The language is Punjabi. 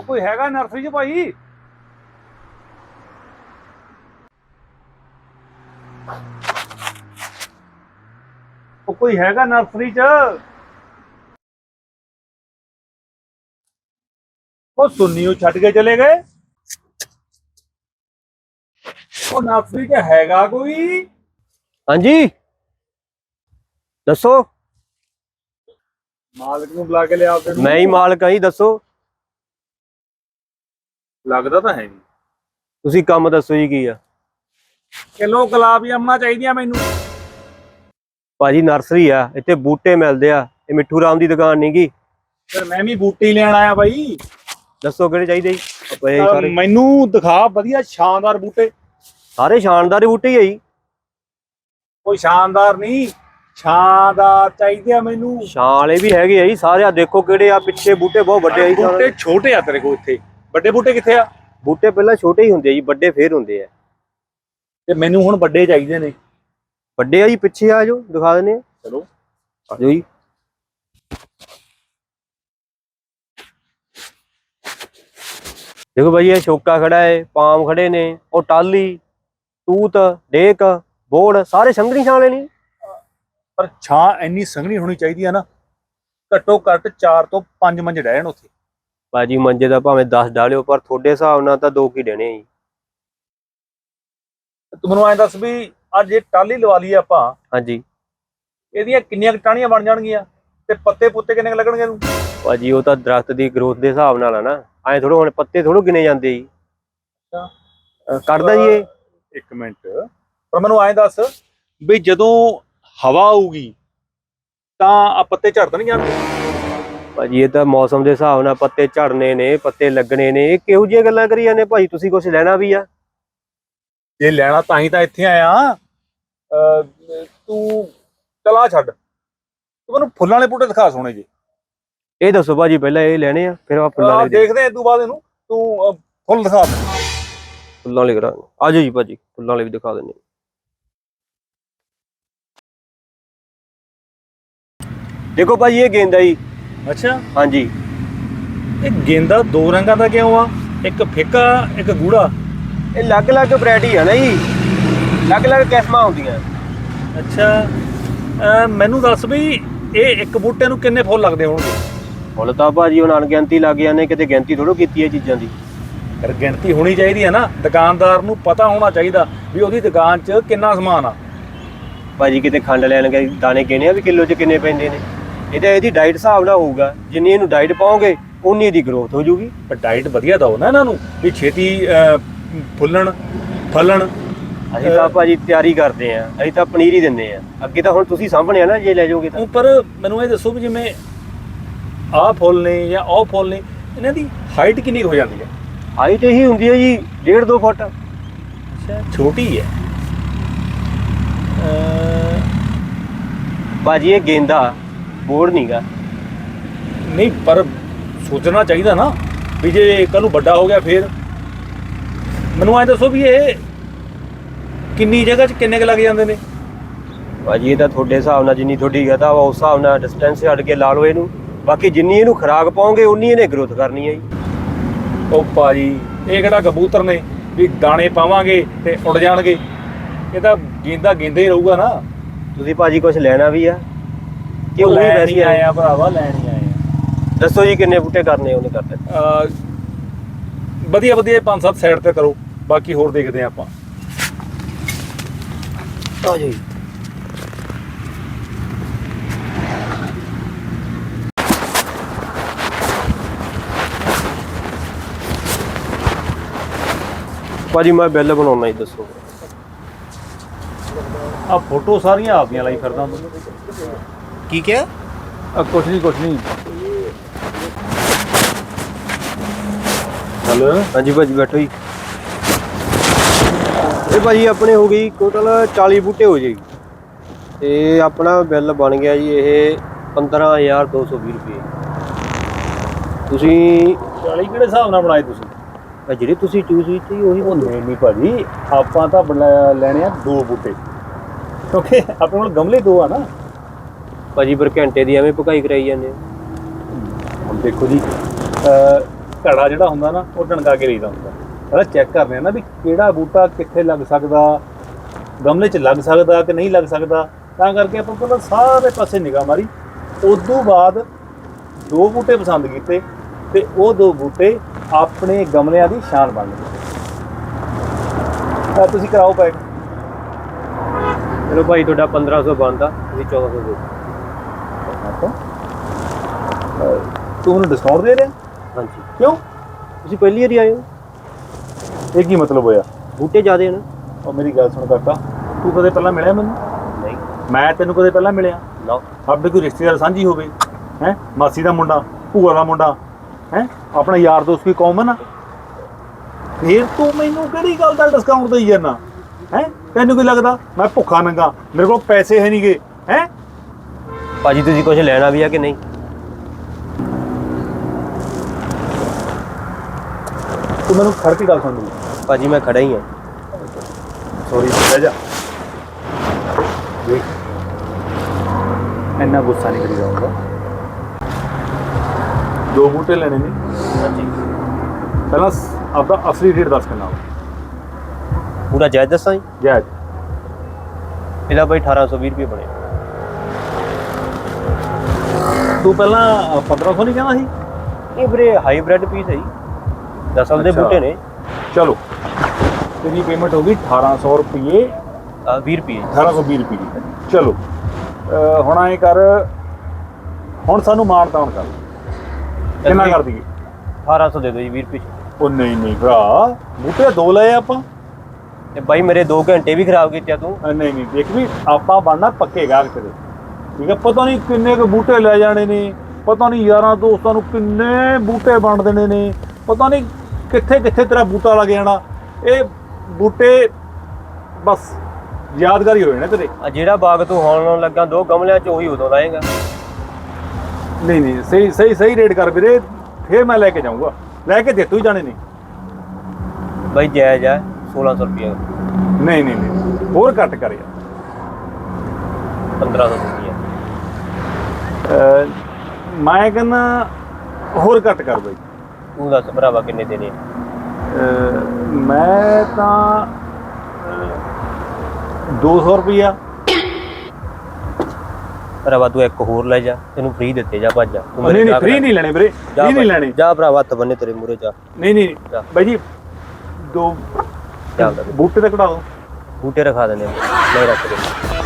ਉਹ ਕੋਈ ਹੈਗਾ ਨਰਸਰੀ 'ਚ ਭਾਈ? ਉਹ ਕੋਈ ਹੈਗਾ ਨਰਸਰੀ 'ਚ? ਉਹ ਸੁਣਨੀਓ ਛੱਡ ਕੇ ਚਲੇ ਗਏ। ਉਹ ਨਰਸਰੀ 'ਚ ਹੈਗਾ ਕੋਈ? ਹਾਂਜੀ। ਦੱਸੋ। ਮਾਲਕ ਨੂੰ ਬੁਲਾ ਕੇ ਲਿਆ ਤੈਨੂੰ ਮੈਂ ਹੀ ਮਾਲਕ ਆਂ ਜੀ ਦੱਸੋ। ਲੱਗਦਾ ਤਾਂ ਹੈ ਨਹੀਂ ਤੁਸੀਂ ਕੰਮ ਦੱਸੋ ਜੀ ਕੀ ਆ? ਕਿਲੋ ਗੁਲਾਬੀਆਂ ਚਾਹੀਦੀਆਂ ਮੈਨੂੰ। ਭਾਜੀ ਨਰਸਰੀ ਆ ਇੱਥੇ ਬੂਟੇ ਮਿਲਦੇ ਆ ਇਹ ਮਿੱਠੂ ਰਾਮ ਦੀ ਦੁਕਾਨ ਨੀ ਗੀ। ਫਿਰ ਮੈਂ ਵੀ ਬੂਟੇ ਲੈਣ ਆਇਆ ਬਾਈ। ਦੱਸੋ ਕਿਹੜੇ ਚਾਹੀਦੇ ਜੀ? ਸਾਰੇ ਮੈਨੂੰ ਦਿਖਾ ਵਧੀਆ ਸ਼ਾਨਦਾਰ ਬੂਟੇ। ਸਾਰੇ ਸ਼ਾਨਦਾਰ ਹੀ ਬੂਟੇ ਹੀ ਆ ਜੀ। ਕੋਈ ਸ਼ਾਨਦਾਰ ਨਹੀਂ ਸ਼ਾਨਦਾਰ ਚਾਹੀਦੇ ਆ ਮੈਨੂੰ। ਛਾਂ ਵਾਲੇ ਵੀ ਹੈਗੇ ਆ ਜੀ ਸਾਰੇ ਆ ਦੇਖੋ ਕਿਹੜੇ ਆ ਪਿੱਛੇ ਬੂਟੇ ਬਹੁਤ ਵੱਡੇ ਆ ਜੀ ਬੂਟੇ ਛੋਟੇ ਆ ਤੇਰੇ ਕੋਲ ਇੱਥੇ। ਵੱਡੇ ਬੂਟੇ ਕਿੱਥੇ ਆ? ਬੂਟੇ ਪਹਿਲਾਂ ਛੋਟੇ ਹੀ ਹੁੰਦੇ ਆ ਜੀ ਵੱਡੇ ਫੇਰ ਹੁੰਦੇ ਆ। ਤੇ ਮੈਨੂੰ ਹੁਣ ਵੱਡੇ ਚਾਹੀਦੇ ਨੇ। ਵੱਡੇ ਆ ਜੀ ਪਿੱਛੇ ਆ ਜਾਓ ਦਿਖਾ ਆ। ਚਲੋ। ਆ ਜਾਓ ਜੀ। ਦੇਖੋ ਭਾਈ ਇਹ ਸ਼ੋਕਾ ਖੜਾ ਹੈ ਪਾਮ ਖੜੇ ਨੇ ਉਹ ਟਾਲੀ ਤੂਤ ਡੇਕ ਬੋੜ ਸਾਰੇ ਸੰਗਣੀ ਛਾਂ ਵਾਲੇ ਨਹੀਂ ਪਰ ਛਾਂ ਇੰਨੀ ਸੰਘਣੀ ਹੋਣੀ ਚਾਹੀਦੀ ਆ ਨਾ ਘੱਟੋ ਘੱਟ 4 ਤੋਂ 5 ਮੰਜ ਰਹਿਣ ਉੱਥੇ। ਬਾਜੀ ਮੰਜੇ ਦਾ ਭਾਵੇਂ 10 ਡਾਲਿਓ ਪਰ ਤੁਹਾਡੇ ਹਿਸਾਬ ਨਾਲ ਤਾਂ ਦੋ ਕੀ ਦੇਣੇ ਆ ਜੀ? ਤੂੰ ਮੈਨੂੰ ਐਂ ਦੱਸ ਵੀ ਅੱਜ ਇਹ ਟਾਲੀ ਲਵਾ ਲਈ ਆਪਾਂ ਹਾਂਜੀ। ਇਹਦੀਆਂ ਕਿੰਨੀਆਂ ਟਾਹਣੀਆਂ ਬਣ ਜਾਣਗੀਆਂ? ਤੇ ਪੱਤੇ ਪੁੱਤੇ ਕਿੰਨੇ ਕੁ ਲੱਗਣਗੇ ਇਹਨੂੰ? ਬਾਜੀ ਉਹ ਤਾਂ ਦਰਖਤ ਦੀ ਗਰੋਥ ਦੇ ਹਿਸਾਬ ਨਾਲ ਆ ਨਾ। ਐ ਥੋੜੋ ਹੁਣ ਪੱਤੇ ਥੋੜੋ ਗਿਣੇ ਜਾਂਦੇ ਜੀ। ਕੱਢਦਾ ਜੀ ਇਹ। ਇੱਕ ਮਿੰਟ। ਪਰ ਮੈਨੂੰ ਐਂ ਦੱਸ ਵੀ ਜਦੋਂ ਹਵਾ ਆਊਗੀ ਤਾਂ ਆ ਪੱਤੇ ਝੜ ਤਾਂ ਨਹੀਂ ਜਾਣਗੇ ਭਾਜੀ ਇਹ ਤਾਂ ਮੌਸਮ ਦੇ ਹਿਸਾਬ ਨਾਲ ਪੱਤੇ ਝੜਨੇ ਨੇ ਪੱਤੇ ਲੱਗਣੇ ਨੇ। ਇਹ ਕਿਹੋ ਜਿਹੀਆਂ ਗੱਲਾਂ ਕਰੀ ਜਾਂਦੇ ਭਾਜੀ? ਤੁਸੀਂ ਕੁਝ ਲੈਣਾ ਵੀ ਆ? ਜੇ ਲੈਣਾ ਤਾਂ ਹੀ ਤਾਂ ਇੱਥੇ ਆਇਆ। ਅਹ, ਤੂੰ ਚਲਾ ਛੱਡ। ਤੂੰ ਮੈਨੂੰ ਫੁੱਲਾਂ ਵਾਲੇ ਬੂਟੇ ਦਿਖਾ ਸੋਹਣੇ ਜੀ ਇਹ ਦੱਸੋ ਭਾਜੀ ਪਹਿਲਾਂ ਇਹ ਲੈਣੇ ਆ ਫਿਰ ਆਪਾਂ ਫੁੱਲਾਂ ਆਹ, ਵਾਲੇ ਦੇ- ਦੇਖਦੇ ਆਂ ਇਸ ਤੋਂ ਬਾਅਦ ਇਹਨੂੰ। ਤੂੰ ਅਹ, ਫੁੱਲ ਦਿਖਾ ਦੇ। ਫੁੱਲਾਂ ਵਾਲੇ ਕਰਾਂਗੇ। ਆ ਜਾਓ ਜੀ ਭਾਜੀ ਫੁੱਲਾਂ ਵਾਲੇ ਵੀ ਦਿਖਾ ਦਿੰਦੇ ਹਾਂ। ਦੇਖੋ ਭਾਜੀ ਇਹ ਗੇਂਦਾ ਜੀ। ਅੱਛਾ। ਹਾਂਜੀ। ਇਹ ਗੇਂਦਾ ਦੋ ਰੰਗਾਂ ਦਾ ਕਿਉਂ ਆ? ਇੱਕ ਫਿੱਕਾ ਇੱਕ ਗੂੜਾ? ਇਹ ਅਲੱਗ-ਅਲੱਗ ਵੈਰਾਈਟੀ ਆ ਨਾ ਜੀ। ਅਲੱਗ-ਅਲੱਗ ਕਿਸਮਾਂ ਹੁੰਦੀਆਂ। ਅੱਛਾ। ਮੈਨੂੰ ਦੱਸ ਵੀ ਇਹ ਇੱਕ ਬੂਟੇ ਨੂੰ ਕਿੰਨੇ ਫੁੱਲ ਲੱਗਦੇ ਹੋਣਗੇ? ਫੁੱਲ ਤਾਂ ਭਾਜੀ ਹੁਣ ਅਣਗਿਣਤੀ ਲੱਗ ਜਾਂਦੇ ਕਿਤੇ ਗਿਣਤੀ ਥੋੜੋ ਕੀਤੀ ਇਹ ਚੀਜ਼ਾਂ ਦੀ। ਪਰ ਗਿਣਤੀ ਹੋਣੀ ਚਾਹੀਦੀ ਹੈ ਨਾ। ਦੁਕਾਨਦਾਰ ਨੂੰ ਪਤਾ ਹੋਣਾ ਚਾਹੀਦਾ ਵੀ ਉਹਦੀ ਦੁਕਾਨ 'ਚ ਕਿੰਨਾ ਸਮਾਨ ਆ। ਭਾਜੀ ਕਿਤੇ ਖੰਡ ਲੈਣ ਗਏ ਦਾਣੇ ਕਿਹਨੇ ਆ ਵੀ ਕਿਲੋ 'ਚ ਕਿੰਨੇ ਪੈਂਦੇ ਨੇ? ਇਹ ਤਾਂ ਇਹਦੀ ਡਾਈਟ ਹਿਸਾਬ ਨਾਲ ਹੋਊਗਾ। ਜਿੰਨੀ ਇਹਨੂੰ ਡਾਈਟ ਪਾਓਗੇ ਉਨੀ ਇਹਦੀ ਗਰੋਥ ਹੋ ਜਾਊਗੀ ਪਰ ਡਾਈਟ ਵਧੀਆ ਦਿਓ ਨਾ ਇਹਨਾਂ ਨੂੰ ਵੀ ਛੇਤੀ ਫੁੱਲਣ ਫਲਣ। ਅਸੀਂ ਤਾਂ ਭਾਜੀ ਤਿਆਰੀ ਕਰਦੇ ਆਂ ਅਸੀਂ ਤਾਂ ਪਨੀਰ ਹੀ ਦਿੰਦੇ ਆਂ ਅੱਗੇ ਤਾਂ ਹੁਣ ਤੁਸੀਂ ਸਾਂਭਣੇ ਆ ਨਾ ਜੇ ਲੈ ਜਾਓਗੇ ਤਾਂ। ਪਰ ਮੈਨੂੰ ਇਹ ਦੱਸੋ ਵੀ ਜਿਵੇਂ ਆਹ ਫੁੱਲ ਨੇ ਜਾਂ ਉਹ ਫੁੱਲ ਨੇ ਇਹਨਾਂ ਦੀ ਹਾਈਟ ਕਿੰਨੀ ਹੋ ਜਾਂਦੀ ਹੈ? ਹਾਈਟ ਇਹੀ ਹੁੰਦੀ ਹੈ ਜੀ 1.5 2 ਫੁੱਟ। ਅੱਛਾ ਛੋਟੀ ਹੈ। ਭਾਜੀ ਇਹ ਗੇਂਦਾ। ਬੋੜ ਨਹੀਂਗਾ ਨਹੀਂ ਪਰ ਸੋਚਣਾ ਚਾਹੀਦਾ ਨਾ ਵੀ ਜੇ ਕੱਲ ਨੂੰ ਵੱਡਾ ਹੋ ਗਿਆ ਫੇਰ। ਮੈਨੂੰ ਐ ਦੱਸੋ ਵੀ ਇਹ ਕਿੰਨੀ ਜਗ੍ਹਾ 'ਚ ਕਿੰਨੇ ਕੁ ਲੱਗ ਜਾਂਦੇ ਨੇ? ਭਾਜੀ ਇਹ ਤਾਂ ਤੁਹਾਡੇ ਹਿਸਾਬ ਨਾਲ ਜਿੰਨੀ ਤੁਹਾਡੀ ਗਤਾ ਵਾ ਉਸ ਹਿਸਾਬ ਨਾਲ ਡਿਸਟੈਂਸ ਛੱਡ ਕੇ ਲਾ ਲਓ ਇਹਨੂੰ। ਬਾਕੀ ਜਿੰਨੀ ਇਹਨੂੰ ਖੁਰਾਕ ਪਾਓਗੇ ਉਨੀ ਇਹਨੇ ਗਰੋਥ ਕਰਨੀ ਹੈ ਜੀ। ਉਹ ਭਾਜੀ ਇਹ ਕਿਹੜਾ ਕਬੂਤਰ ਨੇ ਵੀ ਦਾਣੇ ਪਾਵਾਂਗੇ ਤੇ ਉੱਡ ਜਾਣਗੇ। ਇਹ ਤਾਂ ਗੇਂਦਾ ਗੇਂਦਾ ਹੀ ਰਹੂਗਾ ਨਾ। ਤੁਸੀਂ ਭਾਜੀ ਕੁਝ ਲੈਣਾ ਵੀ ਆ। ਕਿ ਉਹ ਲੈਣ ਵੈਸੇ ਆਏ ਆ। ਭਰਾਵਾ ਲੈਣ ਹੀ ਆਏ ਦੱਸੋ ਜੀ ਕਿੰਨੇ ਬੂਟੇ ਕਰਨੇ ਉਹਨੇ ਕਰਦੇ ਆ ਅਹ ਵਧੀਆ ਵਧੀਆ ਪੰਜ ਸੱਤ ਸਾਈਡ ਤੇ ਕਰੋ ਬਾਕੀ ਹੋਰ ਦੇਖਦੇ ਆ ਆਪਾਂ। ਆ ਜੀ। ਭਾਜੀ ਮੈਂ ਬਿੱਲ ਬਣਾਉਣਾ ਹੀ ਦੱਸੋ। ਆ ਫੋਟੋ ਸਾਰੀਆਂ ਆਪਦੀਆਂ ਲਾਈ ਫਿਰਦਾ ਤੂੰ ਕੀ ਕਿਹਾ? ਆ ਕੁਛ ਨਹੀਂ ਕੁਛ ਨਹੀਂ ਚੱਲ ਹਾਂਜੀ ਭਾਜੀ ਬੈਠੋ ਜੀ। ਇਹ ਭਾਜੀ ਆਪਣੇ ਹੋ ਗਈ ਟੋਟਲ 40 ਬੂਟੇ ਹੋ ਜਾਏਗੀ ਤੇ ਆਪਣਾ ਬਿੱਲ ਬਣ ਗਿਆ ਜੀ ਇਹ 15220 ਰੁਪਏ। ਤੁਸੀਂ 40 ਕਿਹੜੇ ਹਿਸਾਬ ਨਾਲ ਬਣਾਏ ਤੁਸੀਂ? ਆਹ ਜਿਹੜੇ ਤੁਸੀਂ ਚੂਜ਼ ਕੀਤੀ ਉਹੀ ਉਹ ਨਹੀਂ ਨਹੀਂ ਭਾਜੀ ਆਪਾਂ ਤਾਂ ਬਣਾ- ਲੈਣੇ ਆ ਦੋ ਬੂਟੇ। ਕਿਉਂਕਿ ਆਪਣੇ ਕੋਲ ਗਮਲੇ ਦੋ ਆ ਨਾ। ਭਾਜੀ ਪਰ ਘੰਟੇ ਦੀ ਐਵੇਂ ਭਕਾਈ ਕਰਾਈ ਜਾਂਦੇ ਹੋ। ਹੁਣ ਦੇਖੋ ਜੀ ਅ ਘੜਾ ਜਿਹੜਾ ਹੁੰਦਾ ਨਾ ਉਹ ਟਣਕਾ ਕੇ ਲਈਦਾ ਹੁੰਦਾ। ਪਹਿਲਾਂ ਚੈੱਕ ਕਰਨੇ ਆ ਨਾ ਵੀ ਕਿਹੜਾ ਬੂਟਾ ਕਿੱਥੇ ਲੱਗ ਸਕਦਾ ਗਮਲੇ 'ਚ ਲੱਗ ਸਕਦਾ ਕਿ ਨਹੀਂ ਲੱਗ ਸਕਦਾ। ਤਾਂ ਕਰਕੇ ਆਪਾਂ ਪਹਿਲਾਂ ਸਾਰੇ ਪਾਸੇ ਨਿਗਾਹ ਮਾਰੀ। ਉਦੋਂ ਬਾਅਦ ਦੋ ਬੂਟੇ ਪਸੰਦ ਕੀਤੇ ਤੇ ਉਹ ਦੋ ਬੂਟੇ ਆਪਣੇ ਗਮਲਿਆਂ ਦੀ ਸ਼ਾਨ ਬਣ ਗਏ। ਤਾਂ ਤੁਸੀਂ ਕਰਾਓ ਪੈਕ। ਚਲੋ ਭਾਈ ਤੁਹਾਡਾ 1500 ਬਣਦਾ ਤੁਸੀਂ 1400 ਦੇ ਦਿਓ। ਤੂੰ ਮੈਨੂੰ ਡਿਸਕਾਊਂਟ ਦੇ ਰਿਹਾ? ਹਾਂਜੀ। ਕਿਉਂ? ਤੁਸੀਂ ਪਹਿਲੀ ਵਾਰੀ ਆਏ ਹੋ। ਇਹ ਕੀ ਮਤਲਬ ਹੋਇਆ? ਬੂਟੇ ਜ਼ਿਆਦੇ ਹਨ ਉਹ ਮੇਰੀ ਗੱਲ ਸੁਣ ਕਾਕਾ ਤੂੰ ਕਦੇ ਪਹਿਲਾਂ ਮਿਲਿਆ ਮੈਨੂੰ? ਨਹੀਂ। ਮੈਂ ਤੈਨੂੰ ਕਦੇ ਪਹਿਲਾਂ ਮਿਲਿਆ। ਨਾ ਸਾਡੇ ਕੋਈ ਰਿਸ਼ਤੇਦਾਰ ਸਾਂਝੀ ਹੋਵੇ ਹੈ? ਮਾਸੀ ਦਾ ਮੁੰਡਾ ਭੂਆ ਦਾ ਮੁੰਡਾ ਹੈ? ਆਪਣਾ ਯਾਰ ਦੋਸਤ ਕੋਈ ਕਾਮਨ ਆ? ਫੇਰ ਤੂੰ ਮੈਨੂੰ ਕਿਹੜੀ ਗੱਲ ਦਾ ਡਿਸਕਾਊਂਟ ਦੇਈ ਜਾਂਦਾ? ਹੈ? ਤੈਨੂੰ ਕੀ ਲੱਗਦਾ? ਮੈਂ ਭੁੱਖਾ ਨੰਗਾ। ਮੇਰੇ ਕੋਲ ਪੈਸੇ ਹੈ ਨਹੀਂਗੇ ਭਾਜੀ ਤੁਸੀਂ ਕੁਝ ਲੈਣਾ ਵੀ ਆ ਕਿ ਨਹੀਂ? ਤੂੰ ਮੈਨੂੰ ਖੜ ਕੇ ਗੱਲ ਸੁਣ ਲਈ। ਭਾਜੀ ਮੈਂ ਖੜਾ ਹੀ ਹਾਂ। ਸੌਰੀ ਬਹਿ ਜਾ। ਦੇਖ ਇੰਨਾ ਗੁੱਸਾ ਨਹੀਂ ਕਰੀਦਾ ਹੁੰਦਾ ਦੋ ਬੂਟੇ ਲੈਣੇ ਨੇ। ਹਾਂਜੀ। ਪਹਿਲਾਂ ਆਪਦਾ ਅਸਲੀ ਰੇਟ ਦੱਸ ਕਿੰਨਾ ਪੂਰਾ ਜਾਇਜ਼ ਦੱਸਾਂ ਜੀ? ਜਾਇਜ਼। ਇਹਦਾ ਭਾਈ 1820 ਰੁਪਏ ਬਣੇ ਤੂੰ ਪਹਿਲਾਂ ਅ, 1500 ਨਹੀਂ ਕਹਿੰਦਾ ਸੀ? ਇਹ ਵੀਰੇ ਹਾਈਬ੍ਰਿਡ ਪੀਸ ਹੈ ਜੀ। ਦਸਲ ਦੇ ਅੱਛਾ। ਬੂਟੇ ਨੇ। ਚਲੋ। ਤੇਰੀ ਪੇਮੈਂਟ ਹੋ ਗਈ 1800 ਰੁਪਏ। ਆ 20 ਰੁਪਏ। 1820 ਰੁਪਏ ਦੀ। ਚਲੋ। ਹੁਣ ਐ ਕਰ। ਹੁਣ ਸਾਨੂੰ ਮਾਣ ਤਾਣ ਕਰ। ਕਿੰਨਾ ਕਰ ਦਈਏ? 1800 ਦੇ ਦਿਓ ਜੀ 20 ਰੁਪਏ 'ਚ। ਉਹ ਨਹੀਂ ਨਹੀਂ ਭਰਾ। ਬੂਟੇ ਦੋ ਲਏ ਆਪਾਂ। ਤੇ ਭਾਈ ਮੇਰੇ 2 ਘੰਟੇ ਵੀ ਖਰਾਬ ਕੀਤੇ ਆ ਤੂੰ। ਨਹੀਂ ਨਹੀਂ ਦੇਖ ਵੀ ਆਪਾਂ ਬਣਨਾ ਪੱਕੇ ਗਾਹਕ ਤੇਰੇ। ਠੀਕ ਹੈ ਪਤਾ ਨਹੀਂ ਕਿੰਨੇ ਕੁ ਬੂਟੇ ਲੈ ਜਾਣੇ ਨੇ ਪਤਾ ਨਹੀਂ ਯਾਰਾਂ ਦੋਸਤਾਂ ਨੂੰ ਕਿੰਨੇ ਬੂਟੇ ਵੰਡ ਦੇਣੇ ਨੇ ਪਤਾ ਨਹੀਂ ਕਿੱਥੇ ਕਿੱਥੇ ਤੇਰਾ ਬੂਟਾ ਲੱਗ ਜਾਣਾ। ਇਹ ਬੂਟੇ ਬਸ ਯਾਦਗਾਰੀ ਹੋਏ ਨੇ ਤੇਰੇ। ਆ ਜਿਹੜਾ ਬਾਗ ਤੂੰ ਹੁਣ ਲੱਗਾ ਦੋ ਗਮਲਿਆਂ 'ਚ ਉਹੀ ਉਦੋਂ ਲਾਏਗਾ। ਨਹੀਂ ਨਹੀਂ ਸਹੀ ਸਹੀ ਸਹੀ ਰੇਟ ਕਰ ਵੀਰੇ ਫੇਰ ਮੈਂ ਲੈ ਕੇ ਜਾਊਂਗਾ। ਲੈ ਕੇ ਦਿੱਤੂ ਹੀ ਜਾਣੇ ਨੇ। ਭਾਈ ਜਾਇਜ਼ ਆ 1600 ਰੁਪਏ ਨਹੀਂ ਨਹੀਂ ਨਹੀਂ ਹੋਰ ਘੱਟ ਕਰ ਯਾਰ। 1500 ਰੁਪਏ ਅ, ਮੈਂ ਕਹਿੰਦਾ ਹੋਰ ਘੱਟ ਕਰ ਬਈ। ਤੂੰ ਦੱਸ ਭਰਾਵਾ ਕਿੰਨੇ ਦੇਣੇ ਮੈਂ ਤਾਂ ਅਹ, 200 ਰੁਪਿਆ ਭਰਾਵਾ ਤੂੰ ਇੱਕ ਹੋਰ ਲੈ ਜਾ ਤੈਨੂੰ ਫ੍ਰੀ ਦਿੱਤੇ ਜਾ ਭੱਜ ਜਾ। ਤੂੰ ਨਹੀਂ ਨਹੀਂ ਫ੍ਰੀ। ਨਹੀਂ ਲੈਣੇ ਵੀਰੇ ਫ੍ਰੀ ਨਹੀਂ ਲੈਣੇ। ਜਾ ਭਰਾਵਾ ਹੱਥ ਬੰਨੇ ਤੇਰੇ ਮੂਰੇ ਜਾ ਨਹੀਂ ਨਹੀਂ। ਬਾਈ ਜੀ ਦੋ। ਬੂਟੇ ਤੇ ਕਢਾ ਦੋ। ਬੂਟੇ ਰਖਾ ਆ, ਨਹੀਂ ਰੱਖ ਦੇ।